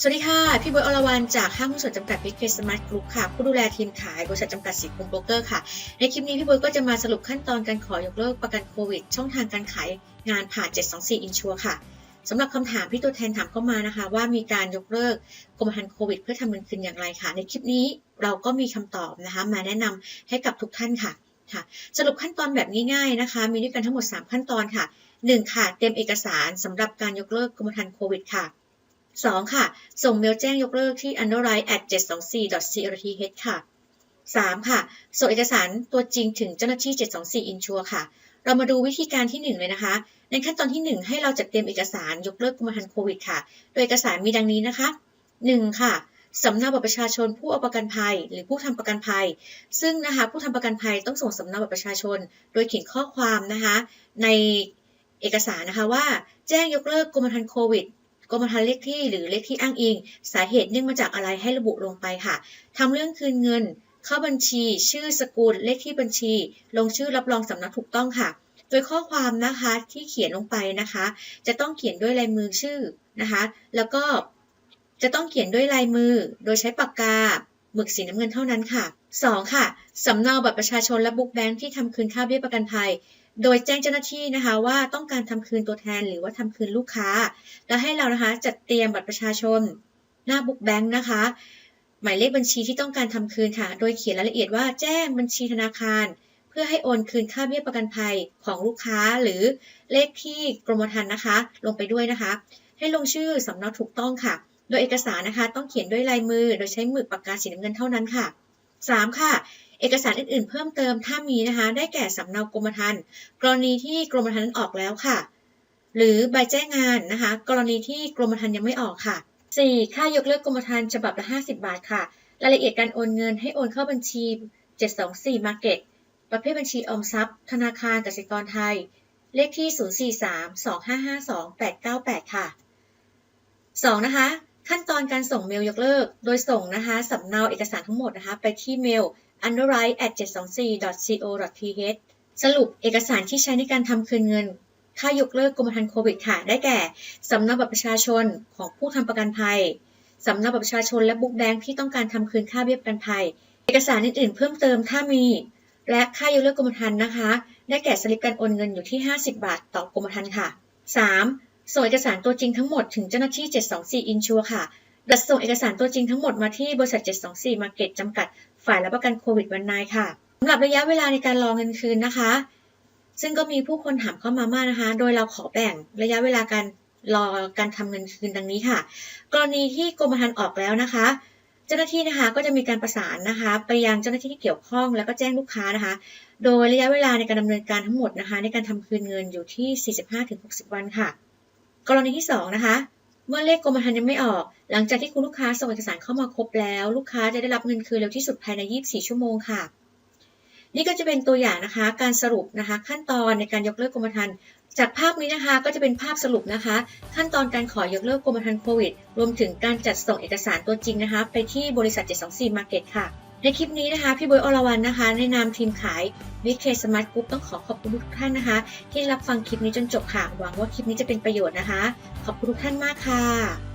สวัสดีค่ะ พี่บอยอรวรรณจากห้างหุ้นส่วนจำกัด Big K Smart Group ค่ะ ผู้ดูแลทีมขายบริษัทจำกัดสิทธิ์คุมโบรกเกอร์ค่ะ ในคลิปนี้พี่บอยก็จะมาสรุปขั้นตอนการขอยกเลิกประกันโควิด ช่องทางการขายงานผ่าน 724 Insure ค่ะสำหรับคำถามที่ตัวแทนถามเข้ามานะคะ ว่ามีการยกเลิกกรมธรรม์โควิด เพื่อทำเงินคืนอย่างไรค่ะ ในคลิปนี้เราก็มีคำตอบนะคะ มาแนะนำให้กับทุกท่านค่ะค่ะ สรุปขั้นตอนแบบง่ายๆนะคะ มีด้วยกันทั้งหมด 3 ขั้นตอนค่ะ 1 ค่ะ เตรียมเอกสารสำหรับการยกเลิกกรมธรรม์โควิดค่ะ 2 ค่ะ ส่งเมลแจ้งยกเลิกที่ underwrite at 724.crth ค่ะ 3 ค่ะ ส่งเอกสารตัวจริงถึงเจ้าหน้าที่ 724 Insure ค่ะ เรามาดูวิธีการที่ 1 เลยนะคะ ในขั้นตอนที่ 1 ให้เราจัดเตรียมเอกสารยกเลิกกรมธรรม์โควิดค่ะ โดยเอกสารมีดังนี้นะคะ 1 ค่ะสำเนาบัตรประชาชนผู้เอาประกันภัย หรือผู้ทำประกันภัย ซึ่งนะคะผู้ทำประกันภัยต้องส่งสำเนาบัตรประชาชน โดยเขียนข้อความนะคะ ในเอกสารนะคะว่า แจ้งยกเลิกกรมธรรม์โควิด กรมธรรม์เลขที่หรือเลขที่อ้างอิง สาเหตุเนื่องมาจากอะไรให้ระบุลงไปค่ะทำเรื่องคืนเงิน เข้าบัญชี ชื่อสกุลเลขที่บัญชี ลงชื่อรับรองสำนักถูกต้องค่ะ โดยข้อความนะคะที่เขียนลงไปนะคะ จะต้องเขียนด้วยลายมือชื่อนะคะ แล้วก็จะต้องเขียนด้วยลายมือ โดยใช้ปากกาหมึกสีน้ำเงินเท่านั้นค่ะ 2. ค่ะ สำเนาบัตรประชาชนและบุ๊กแบงค์ที่ทำคืนค่าเบี้ยประกันภัย โดยแจ้งเจ้าหน้าที่นะคะว่าต้องการทำคืนตัวแทนหรือว่าทำคืนลูกค้า แล้วให้เรานะคะจัดเตรียมบัตรประชาชน หน้าบุ๊กแบงค์นะคะ หมายเลขบัญชีที่ต้องการทำคืนค่ะ โดยเขียนรายละเอียดว่าแจ้งบัญชีธนาคาร เพื่อให้โอนคืนค่าเบี้ยประกันภัยของลูกค้าหรือเลขที่กรมธรรม์นะคะ ลงไปด้วยนะคะ ให้ลงชื่อสำเนาถูกต้องค่ะ โดยเอกสารนะคะ ต้องเขียนด้วยลายมือ โดยใช้หมึกปากกาสีน้ำเงินเท่านั้นค่ะ 3. ค่ะ เอกสารอื่นๆ เพิ่มเติมถ้ามีนะคะ ได้แก่สำเนากรมธรรม์กรณีที่กรมธรรม์นั้นออกแล้วค่ะ หรือใบแจ้งงานนะคะ กรณีที่กรมธรรม์ยังไม่ออกค่ะ 4. ค่ายกเลิกกรมธรรม์ฉบับละ 50 บาทค่ะ รายละเอียดการโอนเงินให้โอนเข้าบัญชี 724 Market ประเภทบัญชีออมทรัพย์ ธนาคารกสิกรไทย เลขที่ 043-2552-898 ค่ะ 2. นะคะ ขั้นตอนการส่งเมลยกเลิก โดยส่งนะคะสำเนาเอกสารทั้งหมดนะคะ ไปที่เมล underwrite at 724.co.th สรุปเอกสารที่ใช้ในการทำคืนเงิน ค่ายกเลิกกรมธรรม์โควิดค่ะ ได้แก่ สำเนาบัตรประชาชนของผู้ทำประกันภัย สำเนาบัตรประชาชนและบุ๊กแบงค์ที่ต้องการทำคืนค่าเบี้ยประกันภัย เอกสารอื่นๆ เพิ่มเติมถ้ามี และค่ายกเลิกกรมธรรม์นะคะ ได้แก่สลิปการโอนเงินอยู่ที่ 50 บาท ต่อกรมธรรม์ค่ะ 3. ส่งเอกสารตัวจริงทั้งหมดถึงเจ้าหน้าที่ 724 Insure ค่ะ จัดส่งเอกสารตัวจริงทั้งหมดมาที่บริษัท 724 Market จำกัด ฝ่ายรับประกันโควิดวันนายค่ะสำหรับระยะเวลาในการรอเงินคืนนะคะ ซึ่งก็มีผู้คนถามเข้ามามากนะคะ โดยเราขอแบ่งระยะเวลาการรอการทำเงินคืนดังนี้ค่ะ กรณีที่กรมธรรม์ออกแล้วนะคะ เจ้าหน้าที่นะคะก็จะมีการประสานนะคะ ไปยังเจ้าหน้าที่ที่เกี่ยวข้องแล้วก็แจ้งลูกค้านะคะ โดยระยะเวลาในการดำเนินการทั้งหมดนะคะ ในการทำคืนเงินอยู่ที่ 45-60 วันค่ะ กรณีที่2นะคะ เมื่อเลขกรมธรรม์ยังไม่ออก หลังจากที่คุณลูกค้าส่งเอกสารเข้ามาครบแล้ว ลูกค้าจะได้รับเงินคืนเร็วที่สุดภายใน 24 ชั่วโมงค่ะ นี่ก็จะเป็นตัวอย่างนะคะ การสรุปนะคะ ขั้นตอนในการยกเลิกกรมธรรม์จากภาพนี้นะคะก็จะเป็นภาพสรุปนะคะ ขั้นตอนการขอยกเลิกกรมธรรม์โควิด รวมถึงการจัดส่งเอกสารตัวจริงนะคะ ไปที่บริษัท 724 Market ค่ะ ในคลิปนี้นะคะ พี่บอยอรวรรณนะคะในนามทีมขายวิเคสมาร์ทกรุ๊ปต้องขอขอบคุณทุกท่านนะคะ ที่รับฟังคลิปนี้จนจบค่ะ หวังว่าคลิปนี้จะเป็นประโยชน์นะคะ ขอบคุณทุกท่านมากค่ะ